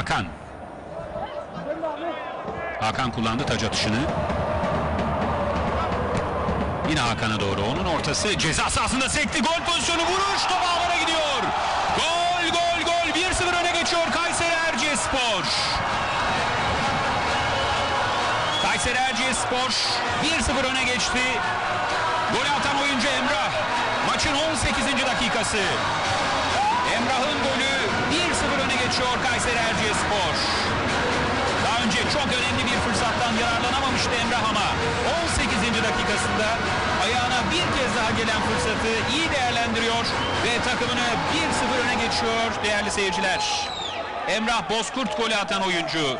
Hakan. Hakan kullandı taç atışını. Yine Hakan'a doğru onun ortası ceza sahasında sekti gol pozisyonu vuruş top ağlara gidiyor. Gol gol gol 1-0 öne geçiyor Kayseri Erciyesspor. Kayseri Erciyesspor 1-0 öne geçti. Gol atan oyuncu Emrah. Maçın 18. dakikası. Emrah'ın golü 1-0 öne geçiyor Kayseri Erciyesspor. Daha önce çok önemli bir fırsattan yararlanamamıştı Emrah ama 18. dakikasında ayağına bir kez daha gelen fırsatı iyi değerlendiriyor ve takımını 1-0 öne geçiyor değerli seyirciler. Emrah Bozkurt golü atan oyuncu.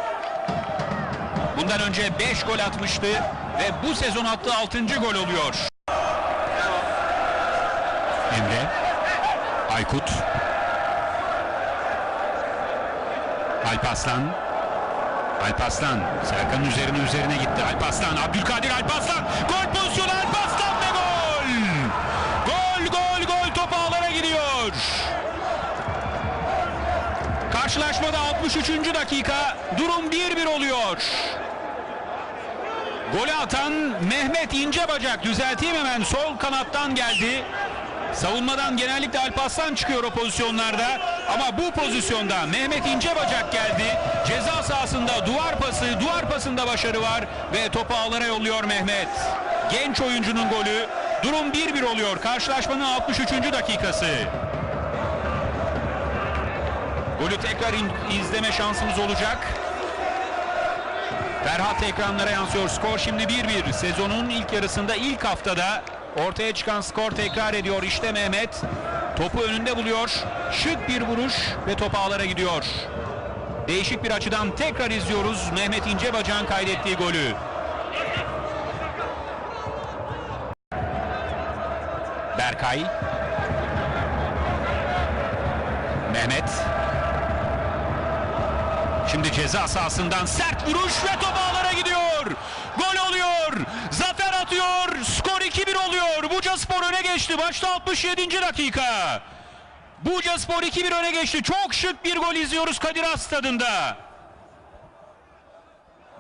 Bundan önce 5 gol atmıştı ve bu sezon attığı 6. gol oluyor. Emre, Aykut, Alpaslan, Alpaslan, Serkan'ın üzerine üzerine gitti. Alpaslan, Abdülkadir Alpaslan, gol pozisyonu Alpaslan ve gol! Gol, gol, gol top ağlara gidiyor. Karşılaşmada 63. dakika, durum 1-1 oluyor. Golü atan Mehmet İncebacak düzelteyim hemen sol kanattan geldi. Savunmadan genellikle Alparslan çıkıyor o pozisyonlarda ama bu pozisyonda Mehmet İncebacak geldi. Ceza sahasında duvar pası, duvar pasında başarı var ve topu ağlara yolluyor Mehmet. Genç oyuncunun golü. Durum 1-1 oluyor. Karşılaşmanın 63. dakikası. Golü tekrar izleme şansımız olacak. Ferhat ekranlara yansıyor. Skor şimdi 1-1. Sezonun ilk yarısında ilk haftada ortaya çıkan skor tekrar ediyor. İşte Mehmet topu önünde buluyor. Şık bir vuruş ve top ağlara gidiyor. Değişik bir açıdan tekrar izliyoruz Mehmet İncebacak'ın kaydettiği golü. Berkay. Mehmet. Şimdi ceza sahasından sert vuruş ve top ağlara gidiyor. Gol oluyor. Zafer atıyor. Skor 2-1 oluyor. Buca Spor öne geçti. Başta 67. dakika. Buca Spor 2-1 öne geçti. Çok şık bir gol izliyoruz Kadir Has stadında.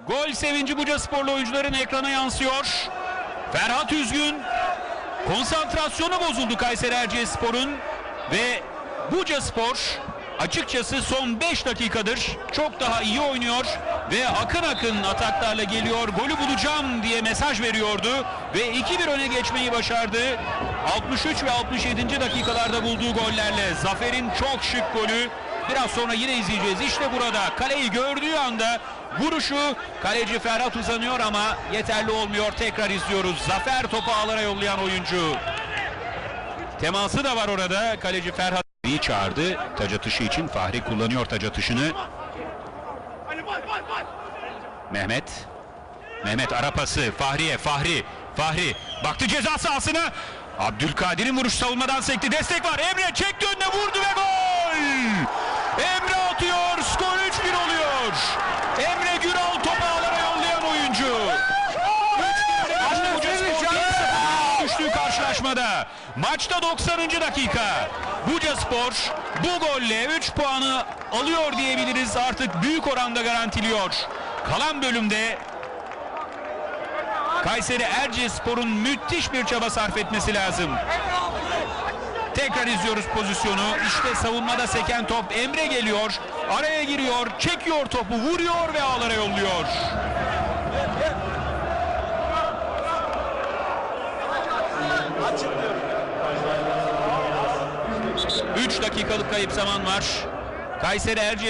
Gol sevinci Buca Sporlu oyuncuların ekrana yansıyor. Ferhat Üzgün konsantrasyonu bozuldu Kayseri Erciyesspor'un ve Buca Spor açıkçası son 5 dakikadır çok daha iyi oynuyor ve akın akın ataklarla geliyor. Golü bulacağım diye mesaj veriyordu ve 2-1 öne geçmeyi başardı. 63 ve 67. dakikalarda bulduğu gollerle Zafer'in çok şık golü biraz sonra yine izleyeceğiz. İşte burada kaleyi gördüğü anda vuruşu kaleci Ferhat uzanıyor ama yeterli olmuyor. Tekrar izliyoruz. Zafer topu ağlara yollayan oyuncu. Teması da var orada. Kaleci Ferhat iyi çağırdı. Taç atışı için Fahri kullanıyor taç atışını. Mehmet. Mehmet arapası. Fahriye. Fahri. Fahri. Baktı ceza sahasına. Abdülkadir'in vuruş savunmadan sekti. Destek var. Emre çekti önüne vurdu ve gol. Emre atıyor. Skor 3-1 oluyor. Emre Güral topu ağlara yollayan oyuncu. 3-1 Buca Spor 1-0 düştüğü karşılaşmada. Maçta 90. dakika. Buca Spor bu golle 3 puanı alıyor diyebiliriz. Artık büyük oranda garantiliyor. Kalan bölümde Kayseri Erciyesspor'un müthiş bir çaba sarf etmesi lazım. Tekrar izliyoruz pozisyonu. İşte savunmada seken top Emre geliyor. Araya giriyor, çekiyor topu, vuruyor ve ağlara yolluyor. 3 dakikalık kayıp zaman var. Kayseri Erciyes